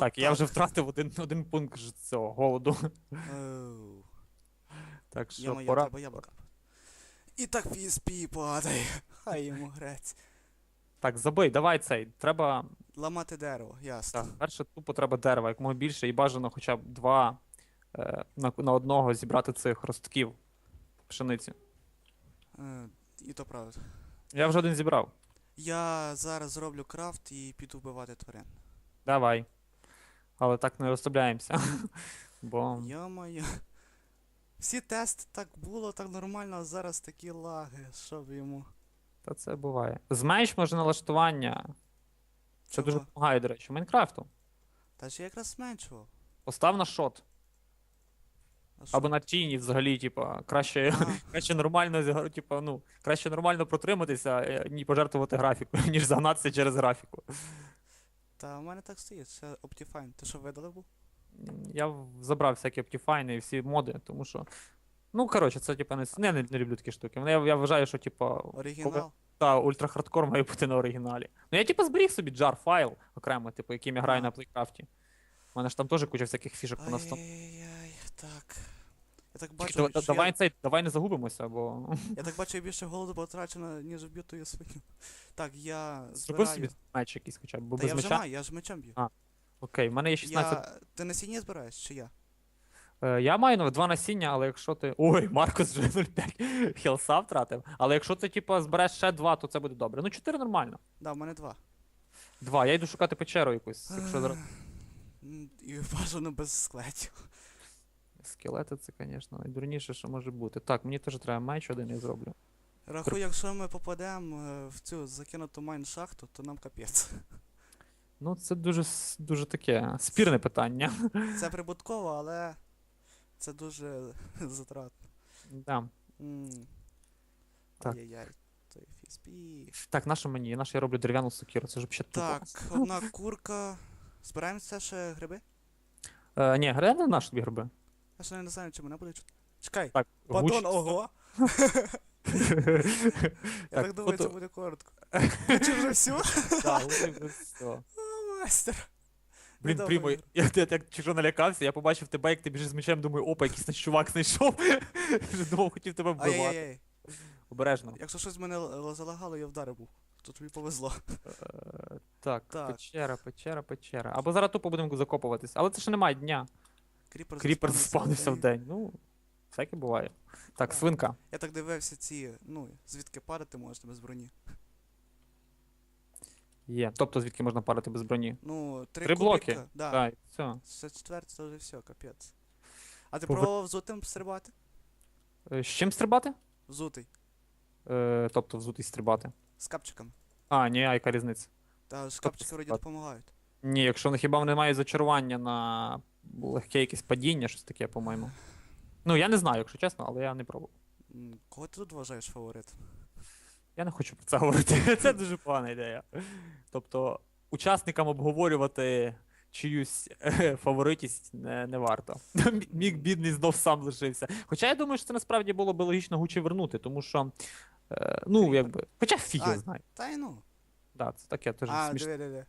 так, я вже втратив один, один пункт ж цього голоду. Оу. Так що Йо-моє, пора. треба яблука. І так PSP падає. Хай йому грець. Так, забий, давай цей. Треба. Ламати дерево, ясно. Так, перше тупо треба дерева, якомога більше, і бажано хоча б два е, на, на одного зібрати цих ростків пшениці. Е, і то правда. Я вже один зібрав. Я зараз зроблю крафт і піду вбивати тварин. Давай. Але так не розставляємося. Бо. Йо-моє. Всі тести так було, так нормально, а зараз такі лаги, що б йому. Та це буває. Зменш може налаштування. Це Чого? дуже допомагає, до речі, Майнкрафту. Та ж я якраз зменшував. Постав на шот. А що? Або на тіні взагалі, типа, краще, А, краще нормально, зігра- типа, ну, краще нормально протриматися, е, ні пожертвувати графіку, ніж загнатися через графіку. Та в мене так стоїть, це Optifine. Ти що видалив був? Я забрав всякі Optifine і всі моди, тому що. Ну, коротше, це типа не, не, не, люблю такі штуки. Ну, Я, я вважаю, що типа. Оригінал? Та ультрахардкор має бути на оригіналі. Ну я типа зберіг собі jar файл окремо, типу, яким я граю А. на плейкрафті. У мене ж там теж куча всяких фішок по нас там. Ай-яй, так. Я так бачу, давай- що давай я, цей, давай не загубимося, бо я так бачу, я більше голоду потрачено, ніж вбитою свиню. Так, я зробив збираю. собі меч якийсь хоча б, бо Та без я вже меча. маю, я ж мечем б'ю. А, Окей, в мене є 16. Я... Ти насіння збираєш, чи я? Е, я маю ну, два насіння, але якщо ти. Ой, Маркус вже 0,5 хілса втратив. Але якщо ти, типу, збереш ще два, то це буде добре. Ну, 4 нормально. Да, в мене два. Два. Я йду шукати печеру якусь. Якщо зараз. І бажано без склетів. Скелети, це, звісно, найдурніше, що може бути. Так, мені теж треба меч один я зроблю. Рахуй, якщо ми попадемо е, в цю закинуту майн-шахту, то нам капець. Ну, це дуже, дуже таке спірне питання. Це прибутково, але це дуже затратно. Да. М. Так. Ай-яй-яй, той фіспі. Так, наша мені, наша я роблю дерев'яну сокиру, це ж взагалі тупо. Так, одна курка. Збираємося ще гриби? Е, ні, гри не наш тобі гриби. Я ще не знаю, чи мене буде чути. Чекай, Так, батон, гуч- ого! Я так думаю, це буде коротко. Чи вже все? Так, вже все. О, Мастер. Блін, ігра. я, я так чужо налякався, я побачив тебе, як ти біжиш з мечем, думаю, опа, якийсь наш чувак знайшов. Вже думав, хотів тебе вбивати. Ай-яй-яй. Обережно. Якщо щось мене л- залагало, я вдарив був. То тобі повезло. Е, Так, Так. печера, печера, печера. Або зараз тупо будемо закопуватись. Але це ще немає дня. Кріпер, Кріпер заспавнився в день. Ну, всяке буває. Так, Так. свинка. Я так дивився ці, ну, звідки падати можна без броні. Є. Тобто звідки можна парити без броні. Ну, три, Три блоки. Да. Так, все. Це четверте, це вже все, капець. А ти Повер- пробував взутим стрибати? Е, З чим стрибати? Взутий. Е, тобто взутий стрибати. З капчиками. А, ні, а яка різниця? Та ж Тобто капчики вроді допомагають. Ні, якщо хіба мають зачарування на легке якесь падіння, щось таке, по-моєму. Ну, я не знаю, якщо чесно, але я не пробував. Кого ти тут вважаєш фаворитом? Я не хочу про це говорити. Це дуже погана ідея. Тобто, учасникам обговорювати чиюсь е, фаворитість не, не варто. Мі- Мік бідний знов сам лишився. Хоча я думаю, що це насправді було би логічно Гучі вернути, тому що. Е, ну, якби. Хоча фіг я знаю. Та й ну. Да, це таке теж А, смішно. диви, диви.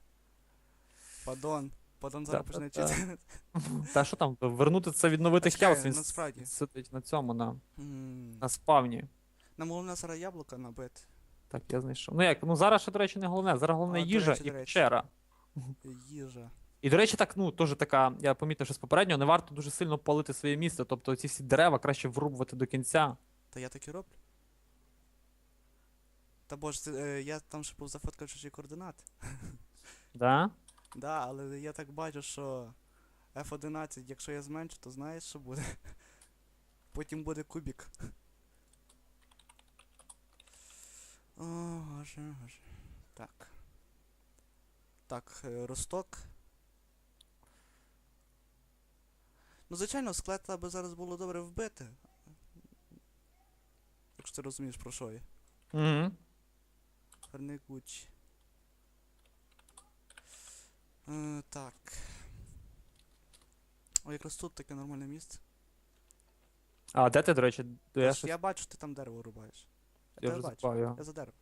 Падон. Падон зараз почне. Та що там, вернути це відновити Та він насправді. сидить на цьому, на, на спавні. Нам головне зараз яблука набити. Так, я знайшов. Ну як, ну зараз ще, до речі, не головне. Зараз головне їжа і печера. Їжа. І, до речі, так, ну, теж така, я помітив, що з попереднього не варто дуже сильно палити своє місце. Тобто ці всі дерева краще врубувати до кінця. Та я так і роблю. Та боже, я там ще був зафоткав чужі координати. Да? Да, але я так бачу, що F11, якщо я зменшу, то знаєш, що буде? Потім буде кубік. О, боже, боже. Так. Так, е, росток. Ну, звичайно, склета би зараз було добре вбити. Якщо ти розумієш про що я. Угу. Гарник Гуччі. Е, так. О, якраз тут таке нормальне місце. А де ти, до речі? Я, Я, щось, я бачу, ти там дерево рубаєш. я тебе вже бачу. запав його. Я за дерево.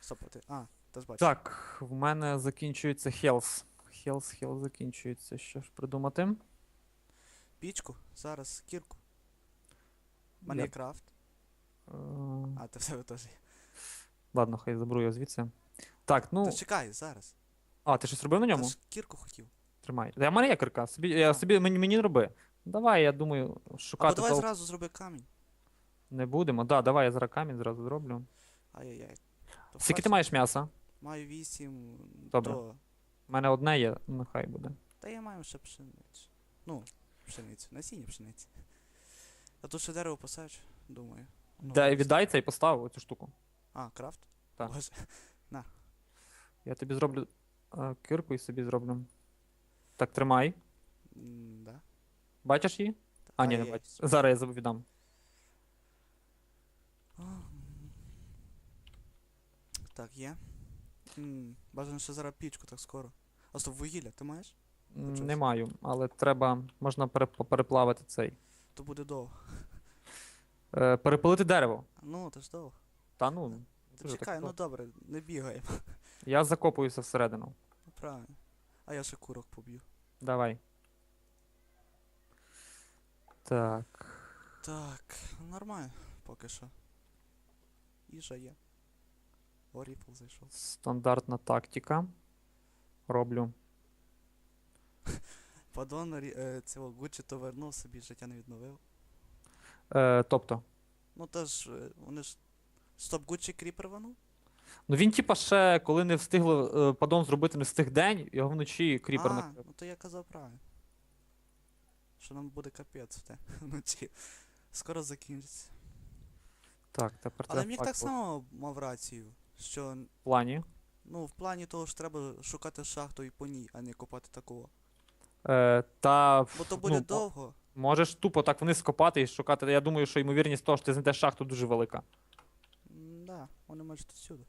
Стоп, ти. А, ти ж бачиш. Так, в мене закінчується хелс. Хелс, хелс закінчується. Що ж придумати? Пічку, зараз кірку. У мене Я- крафт. Е, А, ти в тебе теж є. Ладно, хай заберу його звідси. Так, ну. Та чекай, зараз. А, ти щось робив на Я ньому? ж кірку хотів. Тримай. Я мене є кирка. Собі, я, собі мені, мені не роби. Давай, я думаю, Або шукати давай тол- зразу зроби камінь. не будемо. Да, давай я зараз камінь зразу зроблю. Ай-яй-яй. Скільки ти маєш м'яса? Маю 8 Добре. до. У мене одне є, нехай буде. Та я маю ще пшеницю. Ну, пшеницю, насіння пшениці. А тут ще дерево посаджу, думаю. Ну, Дай, ось. віддай це і постав цю штуку. А, крафт? Так. Боже. Я тобі зроблю е, кирку і собі зроблю. Так, тримай. М, Да. Бачиш її? А, ні, не Ай-яй. бачиш. Зараз я заб- віддам. Так, є. М, Бажано ще зараз пічку так скоро. А стоп, вугілля ти маєш? М. Не маю, але треба. Можна пере- переплавити цей. То буде довго. Е, перепилити дерево. Ну, то ж довго. Та ну. Та дуже чекай, так ну то- добре, не бігаємо. Я закопуюся всередину. Ну, Правильно. А я ще курок поб'ю. Давай. Так. Так, ну, нормально, поки що. Їжа є. О, зайшов. Стандартна тактика. Роблю. Падон е, цього Гуччі то вернув собі, життя не відновив. Е, тобто. Ну та ж, е, вони ж. Стоп, Гуччі кріп рванув? Ну він, типа, ще коли не встигли е, падон зробити не встиг день, його вночі кріпер а, накрив. ну то я казав правильно. Що нам буде капець в те вночі. Скоро закінчиться. Так, тепер Але міг факт так само мав рацію, що в плані. ну в плані того ж треба шукати шахту і по ній, а не копати такого. Е, та Бо то ну, буде мо- довго. можеш тупо так вниз копати і шукати. Я думаю, що ймовірність того, що ти знайдеш шахту дуже велика. М, Да, вони тут всюди.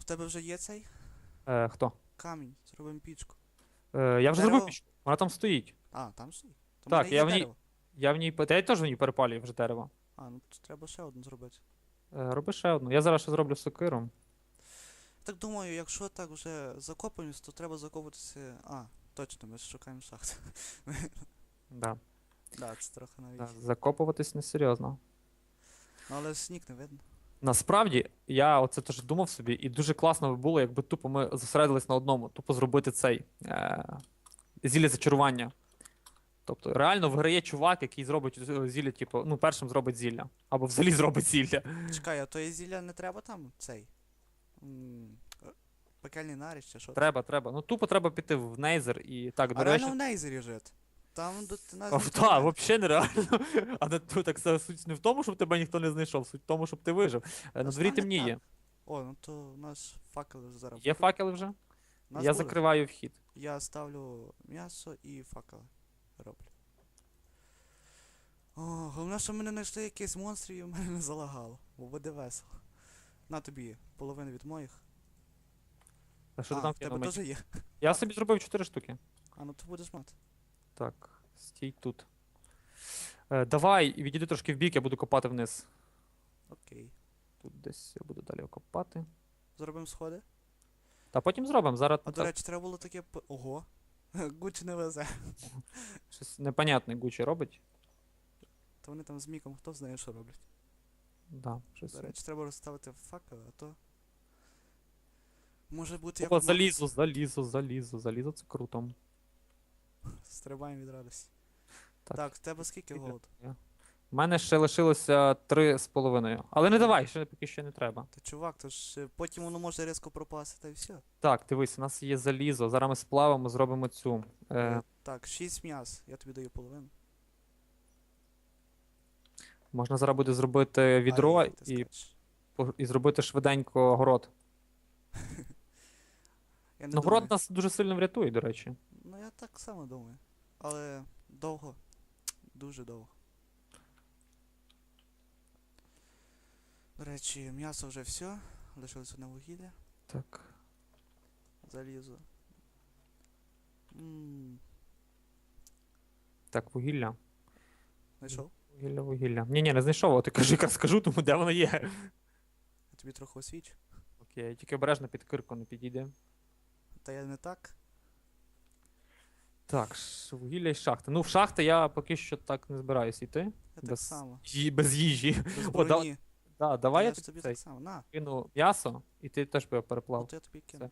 У тебе вже є цей Е, хто? камінь, зробимо пічку. Е, я вже Дерево? зробив пічку. Вона там стоїть. А, там стоїть. То Так, мене я в ній- дерево. Я в ній. пе- Та я теж в ній перепалюю вже дерево. А, ну то треба ще одну зробити. Е, роби ще одну. Я зараз ще зроблю сокиру. Так думаю, якщо так вже закопаємось, то треба закопатися. А, точно, ми ж шукаємо шахту. Да. Да, це трохи навіть. Да, закопуватись несерйозно. Ну але сніг не видно. Насправді, я оце теж думав собі, і дуже класно би було, якби тупо ми зосередились на одному, тупо зробити цей е- зілля зачарування. Тобто, реально виграє чувак, який зробить зілля, типу, ну, першим зробить зілля. Або взагалі зробить зілля. Чекай, а то є зілля не треба там цей. Пекельний наріч чи що? Треба, треба. Ну, тупо треба піти в нейзер і так, А до речі. реально в нейзері жити. Там до нас А, ніхто не- взагалі нереально. А не так це суть не в тому, щоб тебе ніхто не знайшов, суть в тому, щоб ти вижив. Е, На дворі саме темніє. О, ну то у нас факели вже зараз. Є будуть. факели вже? У нас Я будуть. закриваю вхід. Я ставлю м'ясо і факели роблю. О, головне, що ми не знайшли якісь монстрів і в мене не залагало, бо буде весело. На тобі половину від моїх. А що ти там в тебе кинув теж є. Я собі зробив 4 штуки. А ну ти будеш мати. Так, стій тут. Е, давай, відійди трошки в бік, я буду копати вниз. Окей. Тут десь я буду далі копати. Зробимо сходи. Та потім зробимо. Зараз А до так, речі, треба було таке. п- Ого. Гучі не везе. щось непонятне Гучі робить. То вони там з міком хто знає, що роблять. Да, щось. До речі, треба розставити факели, а то. Може бути Опа, як залізо, залізо, залізо, залізо, це круто. Стрибаємо від радості. Так, Так, в тебе скільки голод? У мене ще лишилося три з половиною. Але не давай, ще поки що не треба. Та чувак, то ж е, потім воно може різко пропасти та й все. Так, дивись, у нас є залізо. Зараз ми сплавимо, зробимо цю. Е, Е, Так, 6 м'яс, я тобі даю половину. можна зараз буде зробити відро Ай, ти і, скачеш. по- і зробити швиденько город. Я не Ну, город нас дуже сильно врятує, до речі. Я так само думаю. Але довго. Дуже довго. До речі, м'ясо вже все. Лишилось одне вугілля. Так. Залізо. Ммм. Так, вугілля. Знайшов? Вугілля, вугілля. Ні, ні, не знайшов, а ти кажи, якраз скажу, тому де воно є. Я тобі трохи освічу. Окей, тільки обережно під кирку не підійде. стає не так. Так, ш- вугілля і шахти. Ну, в шахти я поки що так не збираюсь йти. Я так Без, само. ї- без їжі. Без О, да- броні. Да, давай я я ж тобі тобі цей, так само. На, кину м'ясо, і ти теж би переплав. от я тобі кину.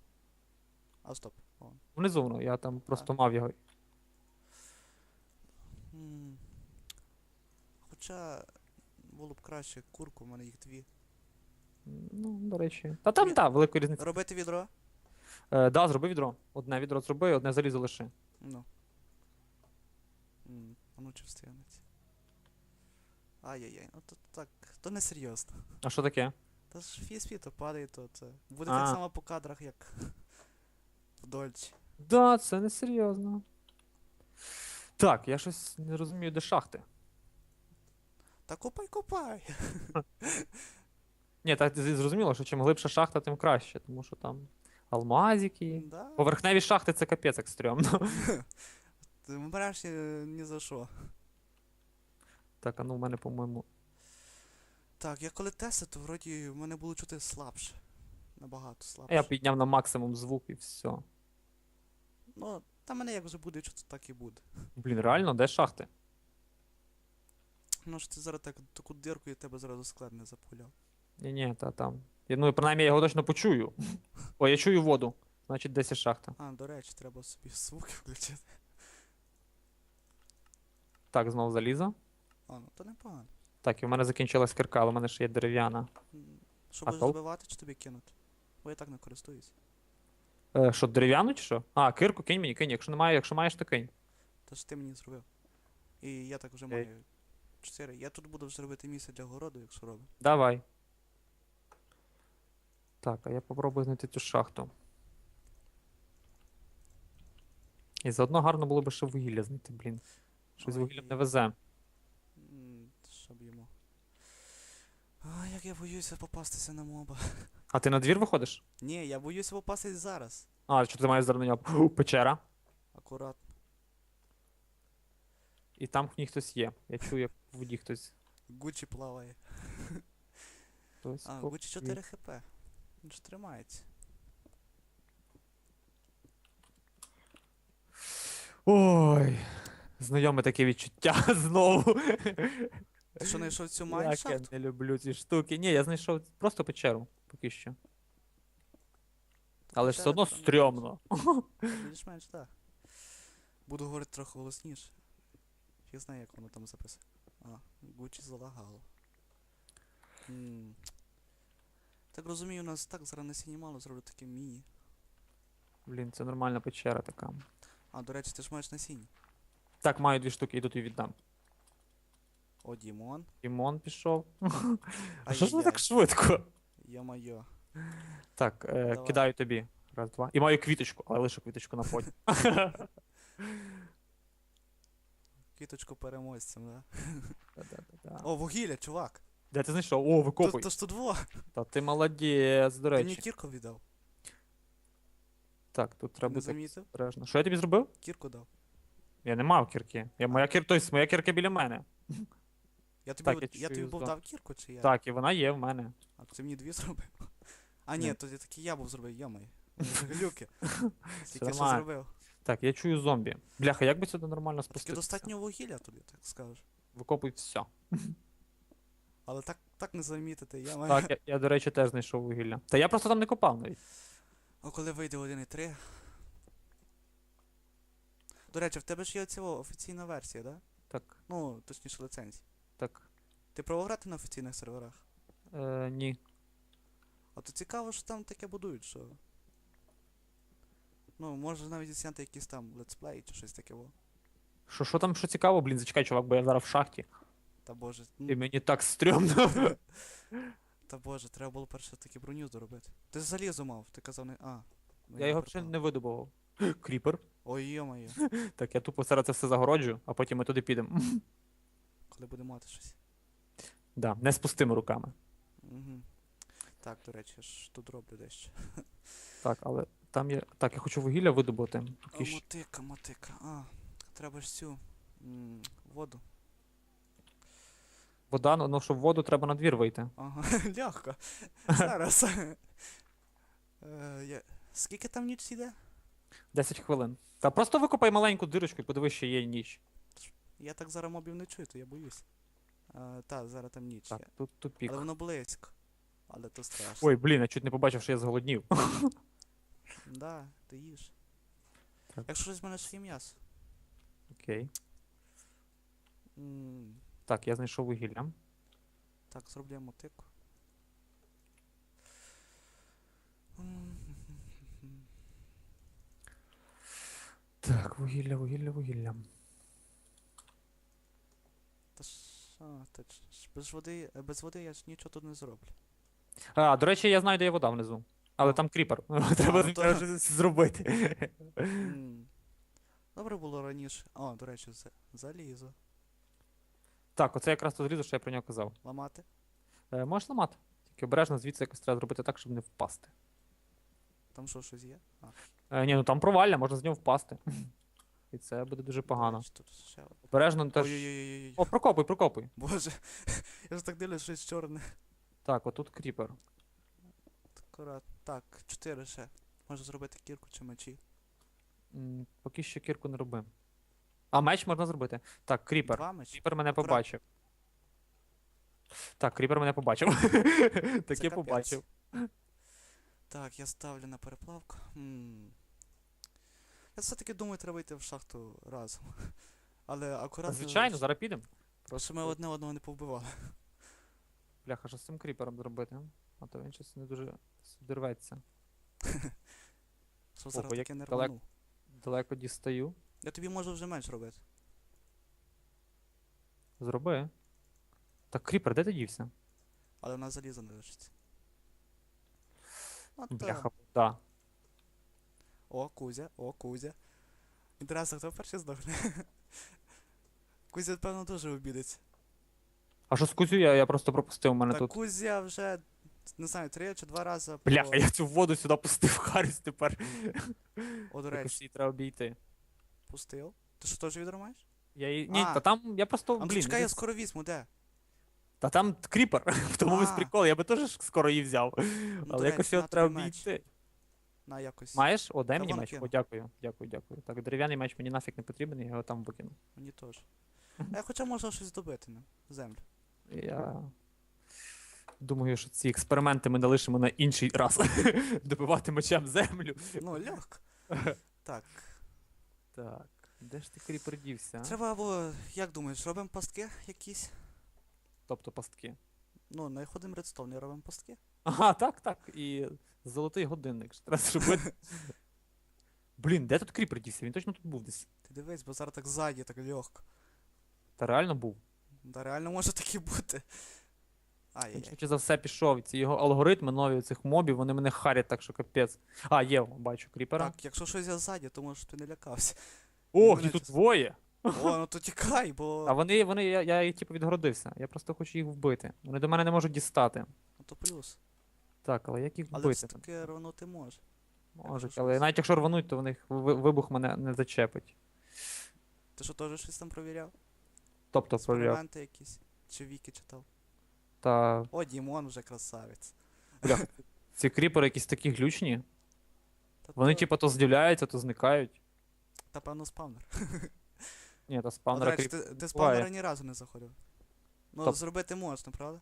А стоп. О. Внизу воно, я там просто мав його. М. Хоча було б краще курку, в мене їх дві. Ну, до речі. Та там, Ні. так, великої різниці. Робити відро? Е, да, зроби відро. Одне відро зроби, одне залізо лиши. Ну. А ну чи встигнеться. Ай-яй-яй, ну то так, то не серйозно. А що таке? Та ж PSP то падає, то це. Буде А. так само по кадрах, як в Дольчі. Да, це не серйозно. Так, я щось не розумію, де шахти. Та копай, копай! Ні, так з- зрозуміло, що чим глибша шахта, тим краще, тому що там алмазики. Да? Поверхневі шахти це капець як стрьомно. Ти е, ні за що. Так, а ну в мене, по-моєму. Так, я коли тестив, то вроді в мене було чути слабше. Набагато слабше. Я підняв на максимум звук і все. Ну, та мене як вже буде чути, так і буде. Блін, реально, де шахти? Ну ж ти зараз так таку дирку і тебе зразу склад не запуляв. Ні-ні, та там. Я, ну, принаймні, я його точно почую. О, я чую воду. Значить, десь є шахта. А, до речі, треба собі звуки включити. Так, знову залізо. А, ну то непогано. Так, і в мене закінчилась кирка, але в мене ще є дерев'яна. М, Що А будеш толк? добивати чи тобі кинути? Бо я так не користуюсь. Е, що, дерев'яну чи що? А, кирку, кинь мені, кинь. Якщо немає, якщо маєш, то кинь. Та ж ти мені зробив. І я так вже Ей. маю. Чотири. Я тут буду вже робити місце для городу, якщо робимо. Давай. Так, а я попробую знайти цю шахту. І заодно гарно було б ще вугілля знайти, блін. Щось Ой. вугіллям не везе. Щоб йому. А, як я боюся попастися на моба. А ти на двір виходиш? Ні, я боюся попастись зараз. А, що ти маєш зараз на нього? Печера. Акуратно. І там в ній хтось є. Я чую, як в воді хтось. Гучі плаває. хтось А, поп- Гучі 4 хп. Він ж тримається. Ой. Знайоме таке відчуття знову. Ти що знайшов цю Як я майншафт? не люблю ці штуки. Ні, я знайшов просто печеру поки що. Але ж все одно Печера, стрьомно. Більш-менш, так. Буду говорити трохи голосніше. Я знаю, як воно там записано. А, Гучі залагало. М. Так розумію, у нас так зараз насіння мало зроблю таке міні. Блін, це нормальна печера така. А, до речі, ти ж маєш насіння. Так, маю дві штуки, іду тобі віддам. О, Дімон. Імон пішов. А що ж ви так швидко? Йо-майо. Так, е, Давай. кидаю тобі. Раз, два. І маю квіточку, але лише квіточку на фоні. Кіточку переможцем. Да-да-да-да. О, вугілля, чувак! Де ти знайшов? О, То, викопуй. то ж тут во! Та ти молодець, до Ти мені речі. кірку віддав. Так, тут треба Не бути замітив? обережно. Що я тобі зробив? Кірку дав. Я не мав кірки. Я, моя, кір... тобто, моя кірка біля мене. Я тобі, Так, от- я я тобі чую був дав кірку чи я? Так, і вона є в мене. А ти мені дві зробив? А Ні. ні, тоді таки я був зробив, йомай. Глюки. Тільки що нормально. зробив. Так, я чую зомбі. Бляха, як би сюди нормально Таки спуститися? достатньо вугілля тобі, так скажеш. Викопуй все. Але так, так не замітити, я маю. Так, я, я, до речі, теж знайшов вугілля. Та я просто там не копав навіть. А коли вийде 1.3. До речі, в тебе ж є ця офіційна версія, да? Так, Ну, точніше лицензія. так. Ти пробував грати на офіційних серверах? Е, ні. А то цікаво, що там таке будують, що. Ну, може навіть зняти якісь там летсплей чи щось таке. Що, що там, що цікаво, блін, зачекай, чувак, бо я зараз в шахті. Та боже. І Ну, мені так стрьомно. та боже, треба було перше таки броню доробити. Ти залізо мав, ти казав не. А. ну, Я його взагалі не видобував. Кріпер. Ой, йо-моє, Так, я тупо зараз це все загороджу, а потім ми туди підемо. коли буде мати щось. Да, не з пустими руками. Угу. Так, до речі, я ж тут роблю дещо. Так, але там є. Так, я хочу вугілля видобути. Мотика, мотика. А, треба ж цю м, воду. Вода, ну, ну, щоб воду треба на двір вийти. Ага, легко. Зараз. Е, я... Скільки там ніч іде? 10 хвилин. Та просто викопай маленьку дирочку і подивись, що є ніч. Я так зараз мобів не чую, то я боюсь. А, та, зараз там ніч. Так, є. тут тупік. Але воно близько. Але то страшно. Ой, блін, я чуть не побачив, що я зголоднів. Да, ти їж. Так. Якщо щось в мене ще є м'ясо. Окей. М, Так, я знайшов вугілля. Так, зроблю мотику. Так, вугілля, вугілля, вугілля. Та що, та ж ж без води, без води я ж нічого тут не зроблю. А, до речі, я знаю, де є вода внизу. Але А. там кріпер. Треба ну то- щось зробити. М. Добре було раніше. О, до речі, за- залізо. Так, оце якраз то залізо, що я про нього казав. Ламати? Е, можеш ламати? Тільки обережно звідси якось треба зробити так, щоб не впасти. Там що, щось є? А, Е, ні, ну там провалля, можна з нього впасти. І це буде дуже погано. речі, Тут ще одне. Обережно теж. Ой-ой-ой. О, прокопуй, прокопуй. Боже, я ж так дивлюсь, щось чорне. Так, отут кріпер. Акурат. Так, чотири ще. Можу зробити кірку чи мечі. М, Поки що кірку не роби. А меч можна зробити. Так, кріпер. Два мечі. Кріпер мене побачив. Так, кріпер мене побачив. Таке капець. побачив. Так, я ставлю на переплавку. М. Я все-таки думаю, треба йти в шахту разом. Але акуратно. Звичайно, зараз підемо. Просто ми одне одного не повбивали. Бляха, що з цим кріпером зробити? А то він щось не дуже дерветься. Що зараз як таке не далеко. Далеко дістаю. Я тобі можу вже менш робити. Зроби. Так, кріпер, де ти дівся? Але в нас залізо не лишиться. От Бляха, так. да. О, Кузя, о, Кузя. Інтересно, хто перший здохне? Кузя, певно, дуже обідеться. А що з кузю я, я просто пропустив у мене Та тут. Кузя вже, не знаю, три чи два рази. Бляха, я цю воду сюди пустив, Харіс тепер. О, до Якось її треба обійти. Пустив. Ти що теж відро маєш? Я її... Ні, А. та там я просто, А ну блін, чекай, я з- скоро візьму, де? та там кріпер, в тому весь А. прикол, я би теж скоро її взяв. Ну, Але якось його на треба меч. обійти. На якось. Маєш? О, дай Та мені меч. кину. О, дякую, дякую, дякую. Так, дерев'яний меч мені нафіг не потрібен, я його там викину. Мені теж. Я хоча можу щось добити на землю. Я думаю, що ці експерименти ми залишимо на інший раз. Добивати мечем землю. Ну, легко. Так. Так, де ж ти кріпер дівся? а? Треба або, як думаєш, робимо пастки якісь? Тобто пастки. Ну, знаходимо редстоун і робимо пастки. Ага, так, так. І золотий годинник. що Треба зробити. Блін, де тут кріпер дівся? Він точно тут був десь. Ти дивись, бо зараз так ззаді, так легко. Та реально був. Да реально може таке бути. Він Ай-яй-яй. швидше за все пішов. Ці його алгоритми нові цих мобів, вони мене харять, так що капець. А, є, бачу кріпера. Так, якщо щось є ззаді, то може ти не лякався. Ох, мене їх тут двоє. О, ну то тікай, бо. А вони, вони, я, я їх типу відгородився. Я просто хочу їх вбити. Вони до мене не можуть дістати. Ну то плюс. Так, але як їх Але вбити? все-таки рванути може. Можуть, якщо але щось. навіть якщо рвануть, то в них ви- вибух мене не зачепить. Ти що теж щось там провіряв? Тобто провіряв. Експерименти якісь? Чи віки читав? Та О, Дімон вже красавець. бля, ці кріпери якісь такі глючні. Та Вони то- типу то з'являються, то зникають. Та певно спавнер. Ні, та спавнера кріп... ти, ти спавнера ні разу не заходив. Ну, Топ. зробити можна, правда?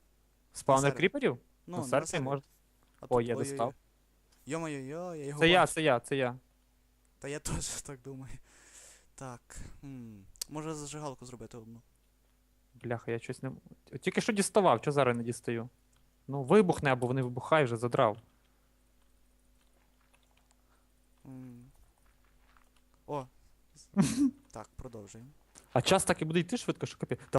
Спавнер сервері. кріперів? Ну, на на сервері сервері. можна. А О, тут- є, ой-ой-ой. достав. Йо-моє, йо, я його Це я, бачу. це я, це я. Та я теж так думаю. Так. м, Може зажигалку зробити одну. Бляха, я щось не. Тільки що діставав, що зараз не дістаю? Ну, вибухне, або вони вибухають вже задрав. М. О. Так, продовжуємо. А час так і буде йти швидко, що капі. Та